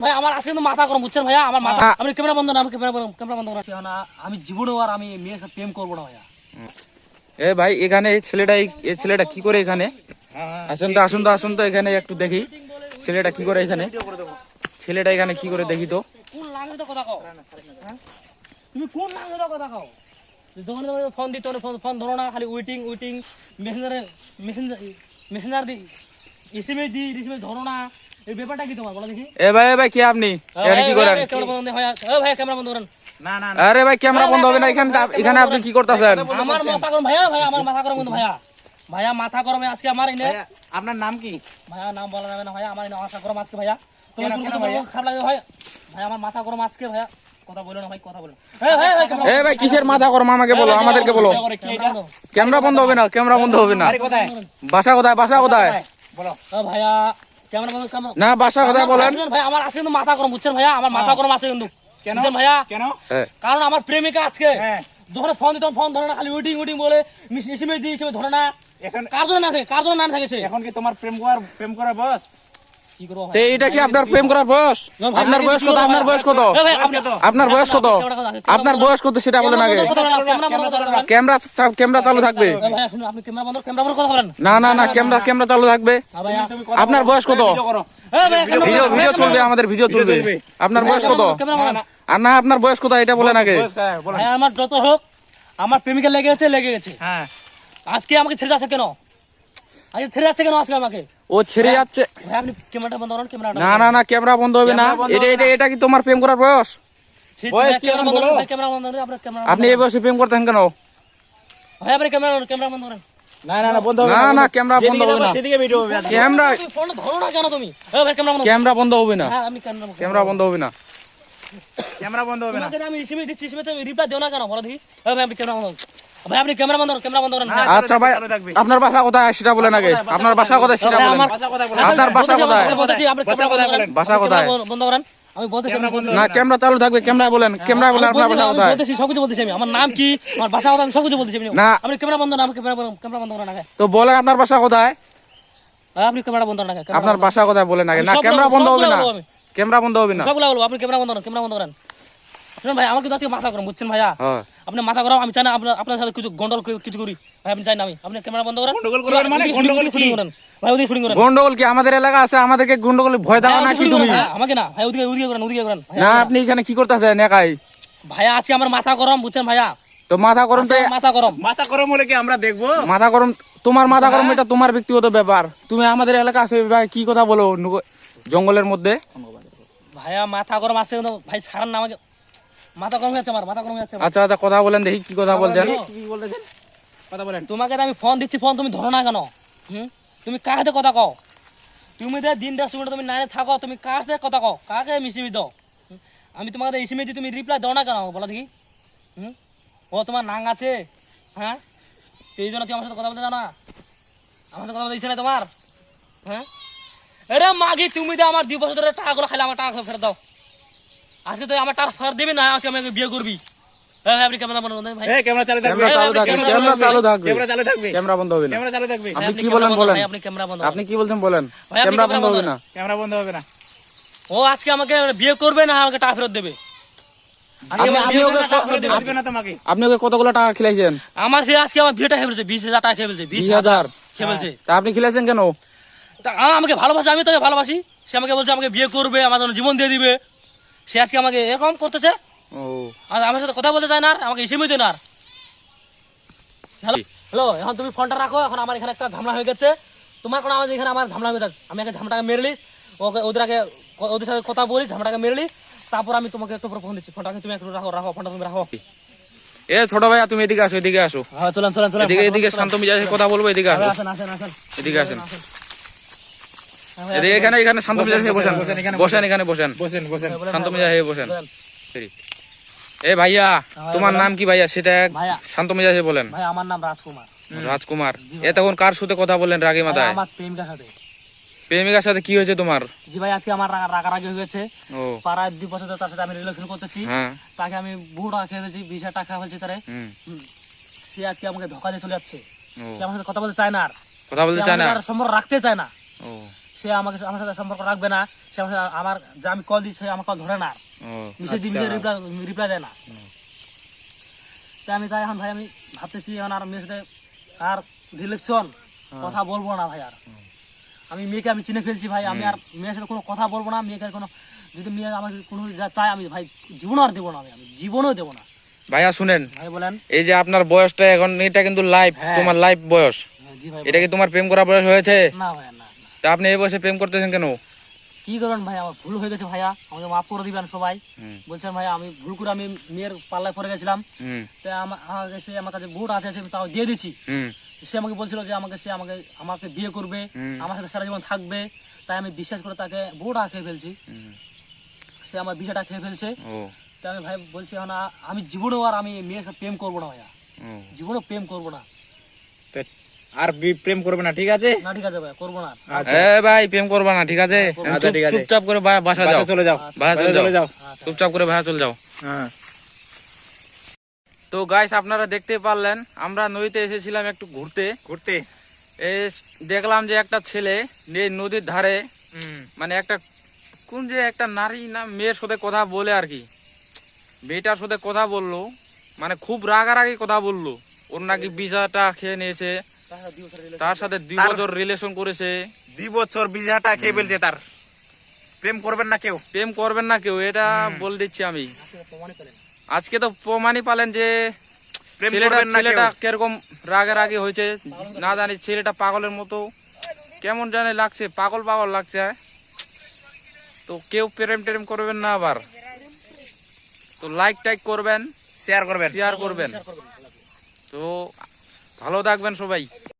ভাই আমার আজকে কিন্তু মাথা গরম বুঝছেন ভাইয়া? আমার মাথা আমি ক্যামেরা বন্ধ না আমি ক্যামেরা বন্ধ ক্যামেরা বন্ধ করা। না আমি জীবনে আর আমি মেয়ের সাথে প্রেম করব না ভাইয়া। এ ভাই এখানে এই ছেলেটা এই ছেলেটা কি করে এখানে? আসুন তো আসুন তো আসুন তো এখানে একটু দেখি। ছেলেটা কি করে এখানে? ছেলেটা এখানে কি করে দেখি তো? কোন লাঙ্গুতে কথা কও? তুমি কোন লাঙ্গুতে কথা কও? যখন ফোন দিতে ফোন ফোন ধরো না খালি ওয়েটিং ওয়েটিং মেসেঞ্জারে মেসেঞ্জার মেসেঞ্জার দি এসএমএস দি এসএমএস ধরো না এই ব্যাপারটা কি তোমার? বলো দেখি। এ ভাই এ ভাই কি আপনি? এখানে কি করেন? ক্যামেরা বন্ধ ভাইয়া ও ভাই ক্যামেরা বন্ধ করেন। না না আরে ভাই ক্যামেরা বন্ধ হবে না এখানে এখানে আপনি কি করতেছেন? আমার মাথা গরম ভাইয়া ভাইয়া আমার মাথা গরম ভাইয়া। ভাইয়া মাথা গরমে আজকে আমার এনে আপনার নাম কি? ভাইয়া নাম বলা যাবে না ভাইয়া আমার মাথা গরম আজকে ভাইয়া। তুমি কেন, কোনো কথা খারাপ লাগে ভাইয়া ভাইয়া আমার মাথা গরম আজকে ভাইয়া। কথা বলো না ভাই কথা বলো ভাই ভাই ক্যামেরা এ ভাই কিসের মাথা গরম? আমাকে বলো আমাদেরকে বলো। ক্যামেরা বন্ধ হবে না ক্যামেরা বন্ধ হবে না। বাসা কোথায়? বাসা কোথায়? বলো। ভাইয়া না বাসা কথা বলেন। ভাই আমার আজকে কিন্তু মাথা গরম বুঝছেন ভাইয়া? আমার মাথা গরম আছে কিন্তু। কেন? ভাইয়া? কেন? হ্যাঁ। কারণ আমার প্রেমিকা আজকে। হ্যাঁ। যখন ফোন দিতাম ফোন ধরে না খালি উইটিং উইটিং বলে এসএমএস দিয়ে এসএমএস ধরে না। এখন কার জন্য না থাকে? কার জন্য না থাকে এখন কি তোমার প্রেম করার প্রেম করার বয়স? এইটা কি আপনার প্রেম করার বয়স? আপনার বয়স কত? আপনার বয়স কত? এ ভাই, আপনি- আপনার বয়স কত? আপনার বয়স কত সেটা বলেন আগে। ক্যামেরা। ক্যামেরা চালু থাকবে। এ ভাই, শুনুন, আপনি ক্যামেরা বন্ধ ক্যামেরা বন্ধ কথা বলেন না না না ক্যামেরা ক্যামেরা চালু থাকবে। হ্যাঁ আপনার বয়স কত? ভিডিও ভিডিও চলবে আমাদের ভিডিও চলবে। আপনার বয়স কত? আর না আপনার বয়স কত? এটা বলেন আগে। ভাই, আমার যত হোক আমার প্রেমিকা লেগে গেছে লেগে গেছে। হ্যাঁ। আজকে আমাকে ছেড়ে যাচ্ছে কেন? আজকে ছেড়ে যাচ্ছে কেন আজকে আমাকে? ও ছেড়ে যাচ্ছে না না না ক্যামেরা বন্ধ হবে না ক্যামেরা বন্ধ এটা হবে এটা এটা কি তোমার প্রেম করার বয়স আপনি এই বয়সে প্রেম করতেন কেন ক্যামেরা ক্যামেরা বন্ধ না না না বন্ধ হবে না। ক্যামেরা বন্ধ হবে না। ভিডিও ক্যামেরা ধরো না কেন তুমি ক্যামেরা বন্ধ হবে না হ্যাঁ ক্যামেরা ক্যামেরা বন্ধ হবে না ক্যামেরা বন্ধ হবে না তোমাকে আমি রিসিভে দিচ্ছি তুমি রিপ্লাই দিও না কেন বলো দেখি ক্যামেরা বন্ধ। ভাই আপনি ক্যামেরা বন্ধ করেন ক্যামেরা বন্ধ করেন আচ্ছা ভাই। আপনার বাসা কোথায় সেটা বলেন আগে। আপনার বাসা কোথায় সেটা বলেন। কথা আপনার বাসা কোথায়? বাসা কোথায় বন্ধ করেন। আমি বলতেছি না ক্যামেরা চালু থাকবে ক্যামেরা বলেন ক্যামেরা বলেন আপনার আমি বাসা বলতেছি, কোথায়? বলতেছি সবকিছু বলতেছি আমি। আমার নাম কি? আমার বাসা কথা আমি সবকিছু বলতেছি আমি। না। আপনি ক্যামেরা বন্ধ না আমি ক্যামেরা বন্ধ ক্যামেরা বন্ধ করেন আগে। তো বলেন আপনার বাসা কোথায়? আপনি ক্যামেরা বন্ধ করেন আগে ক্যামেরা আপনার বন্ধ বাসা কোথায় বলেন আগে? আমি না সবগুলো- ক্যামেরা বন্ধ হবে না। ক্যামেরা বন্ধ হবে না। সবগুলো বলব আপনি ক্যামেরা বন্ধ করেন ক্যামেরা বন্ধ করেন। শুনুন ভাই আমাকে তো আজকে মাথা বুঝছেন ভাইয়া? হ্যাঁ। আপনি মাথা গরম আমি চাই না আপনার আপনার সাথে কিছু গন্ডল কিছু করি। ভাই আপনি চাই না আমি। আপনি ক্যামেরা বন্ধ করেন। গন্ডগোল করবেন মানে? গন্ডগোল শুটিং কি? করেন। ভাই ওদিকে শুটিং করেন। গন্ডগোল কি? আমাদের এলাকা আছে আমাদেরকে গন্ডগোল ভয় দেওয়া ভাই, না কি তুমি আমাকে না। ভাই ওদিকে ওদিকে করেন ওদিকে করেন। না আপনি এখানে কি করতেছেন একাই? ভাইয়া আজকে আমার মাথা গরম বুঝছেন ভাইয়া? তো মাথা গরম তো মাথা গরম। মাথা গরম হলে কি আমরা দেখব? মাথা গরম তোমার মাথা গরম এটা তোমার ব্যক্তিগত ব্যাপার। তুমি আমাদের এলাকা আছে ভাই কি কথা বলো? জঙ্গলের মধ্যে। ভাইয়া মাথা গরম আছে ভাই ছাড়ান না আমাকে। মাথা গরম হয়ে আমার মাথা গরম হয়ে আচ্ছা আচ্ছা কথা বলেন দেখি কি কথা বলছেন কি বলতেছেন কথা বলেন। তোমাকে আমি ফোন দিচ্ছি ফোন তুমি ধরো না কেন? হুম? তুমি কার সাথে কথা কও? তুমি তো দিনটা শুনে তুমি নাইনে থাকো তুমি কার সাথে কথা কও? কাকে মিশিবি দাও? আমি তোমাকে এসিমে তুমি রিপ্লাই দাও না কেন? বলো দেখি। হুম? ও তোমার নাং আছে। হ্যাঁ? এই জন্য তুমি আমার সাথে কথা বলতে জানো আমার সাথে কথা বলতে ইচ্ছে না তোমার। হ্যাঁ? আরে মাগি তুমি তো আমার দুই বছর ধরে টাকাগুলো খাইলে আমার টাকা ফেরত দাও। আজকে তো আমার টাকা ফেরত দিবি না আজকে আমাকে বিয়ে করবি। হ্যাঁ হ্যাঁ, আপনি কেমন বলুন ভাই। এই ক্যামেরা চালু থাকবে। ক্যামেরা চালু থাকবে ক্যামেরা চালু থাকবে। ক্যামেরা চালু থাকবে। ক্যামেরা বন্ধ হবে না। ক্যামেরা চালু থাকবে। আপনি কি বলেন বলেন? আপনি ক্যামেরা বন্ধ আপনি কি বলছেন বলেন ক্যামেরা ক্যামেরা বন্ধ হবে না। ক্যামেরা বন্ধ হবে না। ও আজকে আমাকে বিয়ে করবে না আমাকে টাকা ফেরত দেবে। আজকে আপনি ওকে কতগুলো টাকা খেলাইছেন? আমার সে আজকে আমার বিয়েটা খেয়ে ফেলছে বিশ হাজার টাকা খেয়ে ফেলছে বিশ হাজার। খেয়ে ফেলছে। তা আপনি খেলেছেন কেন? তা আমাকে ভালোবাসে আমি তোকে ভালোবাসি। সে আমাকে বলছে আমাকে বিয়ে করবে আমার জীবন দিয়ে দিবে। সে আজকে আমাকে এরকম করতেছে। ও। আর আমার সাথে কথা বলতে চায় না আর, আমাকে এসে না আর। হ্যালো হ্যালো এখন তুমি ফোনটা রাখো এখন আমার এখানে একটা ঝামেলা হয়ে গেছে। তোমার কোনো আমার এখানে আমার ঝামেলা হয়ে যাচ্ছে আমি আগে ঝামটাকে মেরলি ওকে ওদের আগে ওদের সাথে কথা বলি ঝামটাকে মেরলি তারপর আমি তোমাকে একটু পরে ফোন দিচ্ছি। ফোনটাকে তুমি একটু রাখো রাখো ফোনটা তুমি রাখো। এ ছোট ভাইয়া তুমি এদিকে আসো এদিকে আসো। হ্যাঁ চলেন চলেন চলেন। এদিকে এদিকে শান্ত মিজাজে কথা বলব এদিকে আসো। আসেন আসেন আসেন। এদিকে আসেন। হ্যাঁ, এখানে এখানে শান্ত মিজাজে বসেন। বসেন, বসেন এখানে বসেন। বসেন। বসেন শান্ত মেজাজে বলেন, বসেন। এ ভাইয়া তোমার নাম কি ভাইয়া? সেটা। শান্ত মেজাজে বলেন। ভাই আমার নাম রাজকুমার। রাজকুমার। এ তখন কার সাথে কথা বললেন রাগে মাথায়? আমার প্রেমিকার সাথে। প্রেমিকার সাথে কি হয়েছে তোমার? জি ভাই আজকে আমার রাগারাগি হয়ে গেছে। ও। পাড়ায় দুই বছর তার সাথে আমি রিলেশন করতেছি। হ্যাঁ। তাকে আমি বহু টাকা খেয়ে বিশ হাজার টাকা খেয়ে ফেলছি তারে। সে আজকে আমাকে ধোকা দিয়ে চলে যাচ্ছে। সে আমার সাথে কথা বলতে চায় না আর। কথা বলতে চায় না। আর সম্পর্ক রাখতে চায় না। ও। সে আমাকে আমার সাথে সম্পর্ক রাখবে না সে আমার আমার যে আমি কল দিই সে আমার কল ধরে না। রিপ্লাই রিপ্লাই দেয় না। তাই আমি তাই এখন ভাই আমি ভাবতেছি এখন আর মেয়ের সাথে আর রিলেকশন কথা বলব না ভাই আর। আমি মেয়েকে আমি চিনে ফেলছি ভাই আমি আর মেয়ের সাথে কোনো কথা বলব না মেয়েকে কোনো যদি মেয়ে আমাকে কোনো যা চায় আমি ভাই জীবনও আর দেবো না আমি আমি জীবনও দেবো না। ভাইয়া শুনেন ভাই বলেন। এই যে আপনার বয়সটা এখন এটা কিন্তু লাইভ হ্যাঁ। তোমার লাইফ বয়স। হ্যাঁ, এটা কি তোমার প্রেম করা বয়স হয়েছে? না ভাই তা আপনি এই বয়সে প্রেম করতেছেন কেন? কি করবেন ভাই? আমার ভুল হয়ে গেছে ভাইয়া। আমাকে মাফ করে দিবেন সবাই। বলছেন ভাই আমি ভুল করে আমি মেয়ের পাল্লায় পড়ে গেছিলাম। আমার আমাকে সে আমার কাছে ভোট আছে সে তাও দিয়ে দিচ্ছি সে আমাকে বলছিল যে আমাকে সে আমাকে আমাকে বিয়ে করবে। আমার সাথে সারা জীবন থাকবে। তাই আমি বিশ্বাস করে তাকে বউটা খেয়ে ফেলছি। সে আমার বিষয়টা খেয়ে ফেলছে। তাই আমি ভাই বলছি এখন আমি জীবনেও আর আমি মেয়ের সাথে প্রেম করব না ভাইয়া। জীবনেও প্রেম করব না। তো আর প্রেম করবে না ঠিক আছে? না ঠিক আছে ভাই করব না আচ্ছা। এ ভাই প্রেম করবা না ঠিক আছে? আচ্ছা, ঠিক আছে। চুপচাপ করে বাসা যাও। চলে যাও। বাসা চলে যাও। আচ্ছা। চুপচাপ করে বাসা চলে যাও। হ্যাঁ। তো গাইস আপনারা দেখতে পারলেন আমরা নদীতে এসেছিলাম একটু ঘুরতে। ঘুরতে? দেখলাম যে একটা ছেলে নদীর ধারে মানে একটা কোন যে একটা নারী না মেয়ের সাথে কথা বলে আর কি। মেয়েটার সাথে কথা বলল মানে খুব রাগারাগি কথা বলল। ওর নাকি বিষাটা খেয়ে নিয়েছে। তার সাথে দুই বছর রিলেশন করেছে। দুই বছর বিজাটা খেয়ে ফেলছে তার? প্রেম করবেন না কেউ? প্রেম করবেন না কেউ এটা বলে দিচ্ছি আমি। আজকে তো প্রমাণই পালেন। যে প্রেম ছেলেটা করবেন না ছেলেটা কীরকম রাগারাগি হয়েছে। না জানি ছেলেটা পাগলের মতো। কেমন জানে লাগছে পাগল পাগল লাগছে তো কেউ প্রেম টেম করবেন না আবার। তো লাইক টাইক করবেন। শেয়ার করবেন। শেয়ার করবেন তো ভালো থাকবেন সবাই।